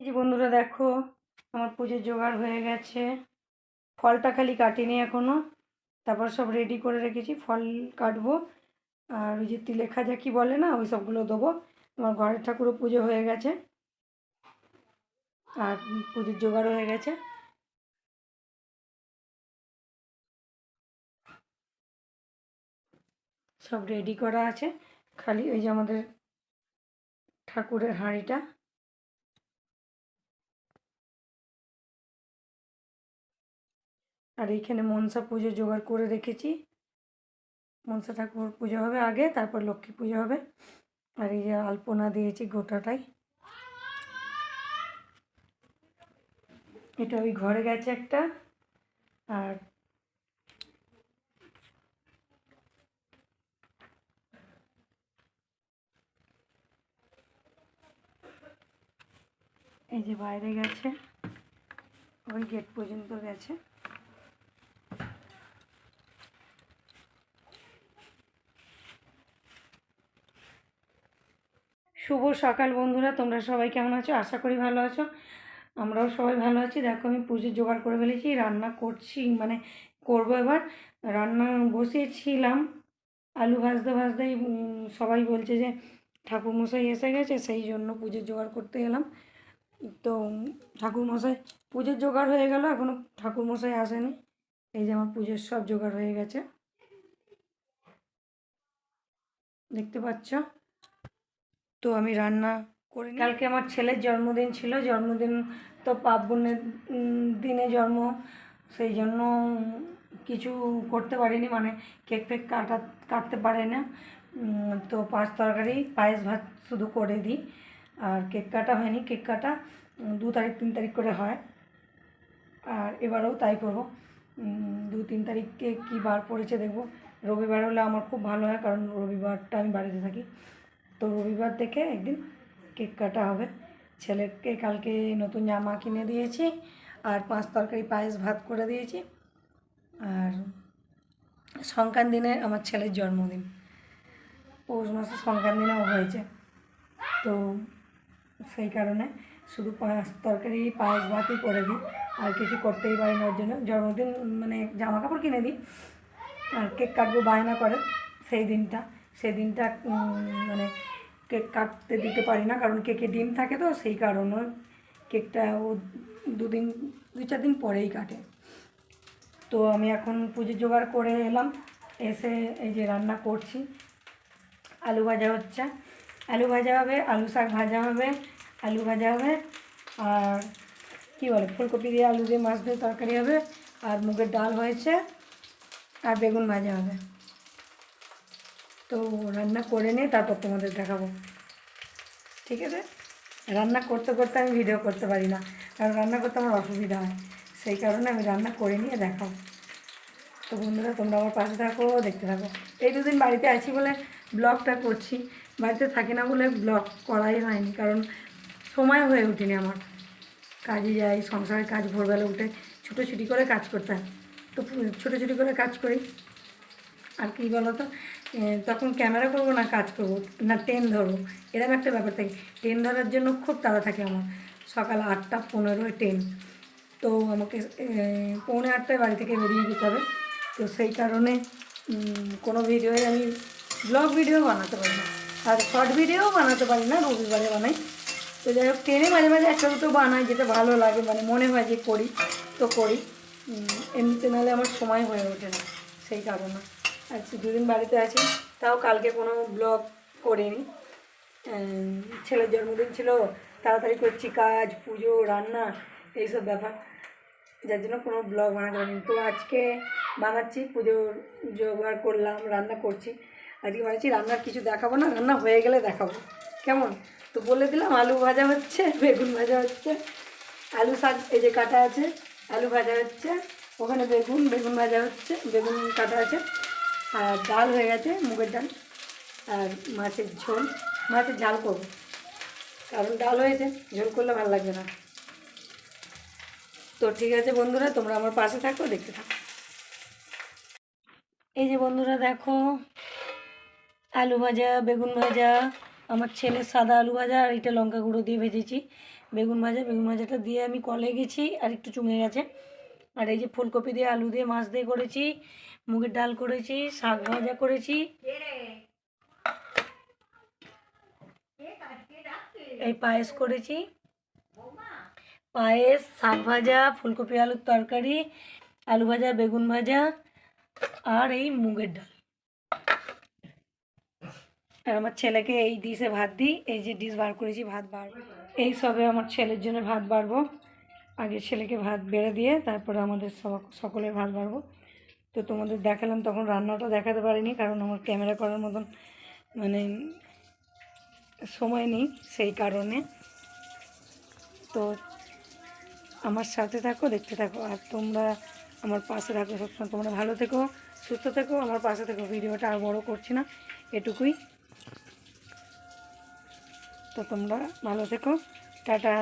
এই যে বন্ধুরা দেখো, আমার পুজোর জোগাড় হয়ে গেছে। ফলটা খালি কাটিনি এখনও তারপর সব রেডি করে রেখেছি, ফল কাটবো। আর ওই যে তিলে খাজা কি বলে না, ওই সবগুলো দেবো। আমার ঘরের ঠাকুরও পুজো হয়ে গেছে। আর পুজোর জোগাড় হয়ে গেছে। সব রেডি করা আছে। খালি ওই যে আমাদের ঠাকুরের হাঁড়িটা। আর এইখানে মনসা পুজো জোগাড় করে রেখেছি। মনসা ঠাকুর পুজো হবে আগে, তারপর লক্ষ্মী পুজো হবে। আর এই যে আলপনা দিয়েছি গোটাটাই। এটা ওই ঘরে গেছে একটা। আর এই যে বাইরে গেছে, ওই গেট পর্যন্ত গেছে। শুভ সকাল বন্ধুরা, তোমরা সবাই কেমন আছো? আশা করি ভালো আছো। আমরাও সবাই ভালো আছি। দেখো, আমি পুজোর জোগাড় করে ফেলেছি, রান্না করছি মানে করব এবার। রান্না বসিয়েছিলাম, আলু ভাজতে ভাজতেই সবাই বলছে যে ঠাকুরমশাই এসে গেছে, সেই জন্য পুজোর জোগাড় করতে এলাম। তো, ঠাকুরমশাই, পুজোর জোগাড় হয়ে গেল এখনও ঠাকুরমশাই আসেনি। এই যে আমার পুজোর সব জোগাড় হয়ে গেছে। দেখতে পাচ্ছ? তো আমি রান্না করে কালকে আমার ছেলের জন্মদিন ছিল জন্মদিন তো উম, দিনে জন্ম সেই জন্য কিছু করতে পারিনি মানে কেক ফেক কাটা কাটতে পারে না। তো পাঁচ তরকারি পায়েস ভাত শুধু করে দিই আর কেক কাটা হয়নি কেক কাটা দু তারিখ তিন তারিখ করে হয়। আর এবারেও তাই করব। দু তিন তারিখকে কী বার পড়েছে দেখব। রবিবার হলে আমার খুব ভালো হয় কারণ রবিবারটা আমি বাড়িতে থাকি। তো রবিবার থেকে একদিন কেক কাটা হবে। ছেলেকে কালকে নতুন জামা কিনে দিয়েছি আর পাঁচ তরকারি পায়েস ভাত করে দিয়েছি। আর সংক্রান্তি দিনে আমার ছেলের জন্মদিন। পৌষ মাসে সংক্রান্তি দিনেও হয়েছে। তো সেই কারণে শুধু পাঁচ তরকারি, পায়েস, ভাতই করে দিই। আর কিছু করতেই পারি না, ওর জন্য জন্মদিন মানে জামা কাপড় কিনে দিই। আর কেক কাটবো বায়না করে সেই দিনটা। সেই দিনটা উম, মানে কেক কাটতে দিতে পারি না কারণ কেকে ডিম থাকে তো সেই কারণে কেকটা ও দুদিন দু চার দিন পরেই কাটে। তো আমি এখন পুজো জোগাড় করে এলাম এসে এই যে রান্না করছি। আলু ভাজা হচ্ছে। আলু ভাজা হবে আলু শাক ভাজা হবে আলু ভাজা হবে আর কী বলে ফুলকপি দিয়ে আলু দিয়ে মাছ দিয়ে তরকারি হবে আর মুগের ডাল হয়েছে আর বেগুন ভাজা হবে। তো রান্না করে নিয়ে তারপর তোমাদের দেখাবো। ঠিক আছে? রান্না করতে করতে আমি ভিডিও করতে পারি না, কারণ রান্না করতে আমার অসুবিধা হয়। সেই কারণে আমি রান্না করে নিয়ে দেখাবো। তো বন্ধুরা, তোমরা আমার পাশে থাকো, দেখতে থাকো। এই দুদিন বাড়িতে আছি বলে ব্লগটা করছি। বাড়িতে থাকি না বলে ব্লগ করাই হয়নি, কারণ সময় হয়ে ওঠেনি আমার। কাজে যাই, সংসারের কাজ ভোরবেলা উঠে ছুটোছুটি করে কাজ করতে হয়। তো ছোটোছুটি করে কাজ করি। আর কি বলো তো তখন ক্যামেরা করব না, কাজ করব? না ট্রেন ধরবো? এরকম একটা ব্যাপার থাকে। ট্রেন ধরার জন্য খুব তাড়া থাকে আমার। সকাল আটটা পনেরোয় ট্রেন তো আমাকে পৌনে আটটায় বাড়ি থেকে বেরিয়ে যেতে হবে। তো সেই কারণে কোনো ভিডিওই আমি ব্লগ ভিডিও বানাতে পারি না। আর শর্ট ভিডিও বানাতে পারি না, রবিবারে বানাই। তো যাই হোক ট্রেনে মাঝে মাঝে একটা দুটো বানাই, যেটা ভালো লাগে মানে মনে হয় যে করি, তো করি। এমনিতে নাহলে আমার সময় হয়ে ওঠে না, সেই কারণে। আজকে দুদিন বাড়িতে আছি। তাও কালকে কোনো ব্লগ করিনি। ছেলের জন্মদিন ছিল, তাড়াতাড়ি করছি কাজ, পুজো, রান্না, এইসব ব্যাপার। যার জন্য কোনো ব্লগ বানাতে পারিনি। তো আজকে বানাচ্ছি, পুজোর জোগাড় করলাম, রান্না করছি। আজকে বানাচ্ছি রান্নার কিছু দেখাবো না, রান্না হয়ে গেলে দেখাবো। কেমন? তো বলে দিলাম, আলু ভাজা হচ্ছে, বেগুন ভাজা হচ্ছে, আলু শাক, এই যে কাটা আছে, আলু ভাজা হচ্ছে, ওখানে বেগুন বেগুন ভাজা হচ্ছে, বেগুন কাটা আছে। আর ডাল হয়ে গেছে, মুগের ডাল আর মাছের ঝোল। মাছের ঝাল করব। কারণ ডাল হয়েছে, ঝোল করলে ভালো লাগবে না। তো ঠিক আছে বন্ধুরা, তোমরা আমার পাশে থাকো, দেখতে থাকো। এই যে বন্ধুরা দেখো, আলু ভাজা, বেগুন ভাজা, আমার ছেলের সাদা আলু ভাজা আর এটা লঙ্কা গুঁড়ো দিয়ে ভেজেছি। বেগুন ভাজা, বেগুন ভাজাটা দিয়ে আমি কলে গেছি আর একটু চুঙে গেছে। আর এই যে ফুলকপি দিয়ে আলু দিয়ে মাছ দিয়ে করেছি, মুগের ডাল করেছি, শাক ভাজা করেছি। এই পায়েস করেছি। পায়েস, শাক ভাজা, ফুলকপি আলুর তরকারি, আলু ভাজা, বেগুন ভাজা আর এই মুগের ডাল। আর আমার ছেলেকে এই ডিশে ভাত দিই, এই যে ডিশ বার করেছি, ভাত বাড়বো এই সবে আমার ছেলের জন্য ভাত বাড়বো। আগে ছেলেকে ভাত বেড়ে দিয়ে তারপরে আমাদের সব সকলের ভাত বাড়বো। তো তোমাদের দেখালাম, তখন রান্নাটা দেখাতে পারিনি, কারণ আমার ক্যামেরা করার মতন মানে সময় নেই সেই কারণে। তো আমার সাথে থাকো, দেখতে থাকো, আর তোমরা আমার পাশে থাকো সবসময়। তোমরা ভালো থেকো, সুস্থ থেকো, আমার পাশে থেকো। ভিডিওটা আর বড় করছি না, এটুকুই। তো তোমরা ভালো থেকো। টাটা।